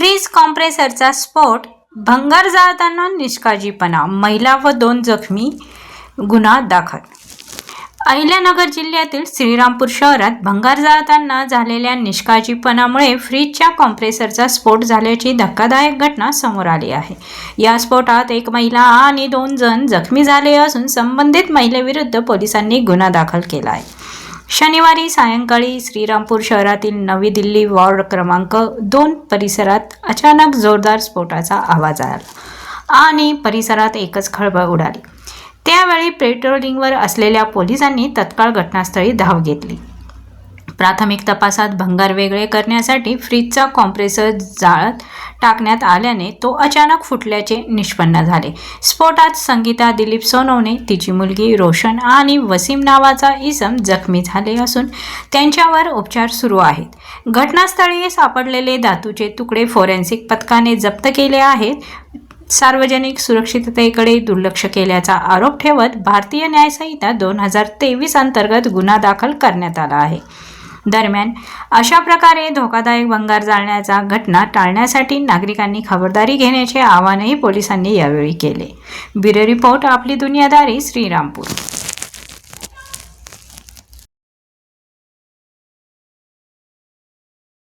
Fridge कॉम्प्रेसरचा स्फोट भंगार जाळताना निष्काळजीपणा महिला व दोन जखमी गुन्हा दाखल. अहिल्यानगर जिल्ह्यातील श्रीरामपूर शहरात भंगार जाळताना झालेल्या निष्काळजीपणामुळे फ्रीजच्या कॉम्प्रेसरचा स्फोट झाल्याची धक्कादायक घटना समोर आली आहे. या स्फोटात एक महिला आणि दोन जण जखमी झाले असून संबंधित महिलेविरुद्ध पोलिसांनी गुन्हा दाखल केला आहे. शनिवारी सायंकाळी श्रीरामपूर शहरातील नवी दिल्ली वॉर्ड क्रमांक दोन परिसरात अचानक जोरदार स्फोटाचा आवाज आला आणि परिसरात एकच खळबळ उडाली. त्यावेळी पेट्रोलिंगवर असलेल्या पोलिसांनी तत्काळ घटनास्थळी धाव घेतली. प्राथमिक तपासात भंगार वेगळे करण्यासाठी फ्रीजचा कॉम्प्रेसर जाळत टाकण्यात आल्याने तो अचानक फुटल्याचे निष्पन्न झाले. स्फोटात संगीता दिलीप सोनवणे तिची मुलगी रोशन आणि वसीम नावाचा इसम जखमी झाले असून त्यांच्यावर उपचार सुरू आहेत. घटनास्थळी सापडलेले धातूचे तुकडे फोरेन्सिक पथकाने जप्त केले आहेत. सार्वजनिक सुरक्षिततेकडे दुर्लक्ष केल्याचा आरोप ठेवत भारतीय न्यायसंहिता दोन हजार तेवीस अंतर्गत गुन्हा दाखल करण्यात आला आहे. दरम्यान अशा प्रकारे धोकादायक भंगार जाळण्याचा घटना टाळण्यासाठी नागरिकांनी खबरदारी घेण्याचे आवाहनही पोलिसांनी यावेळी केले. ब्युरो रिपोर्ट आपली दुनियादारी श्रीरामपूर.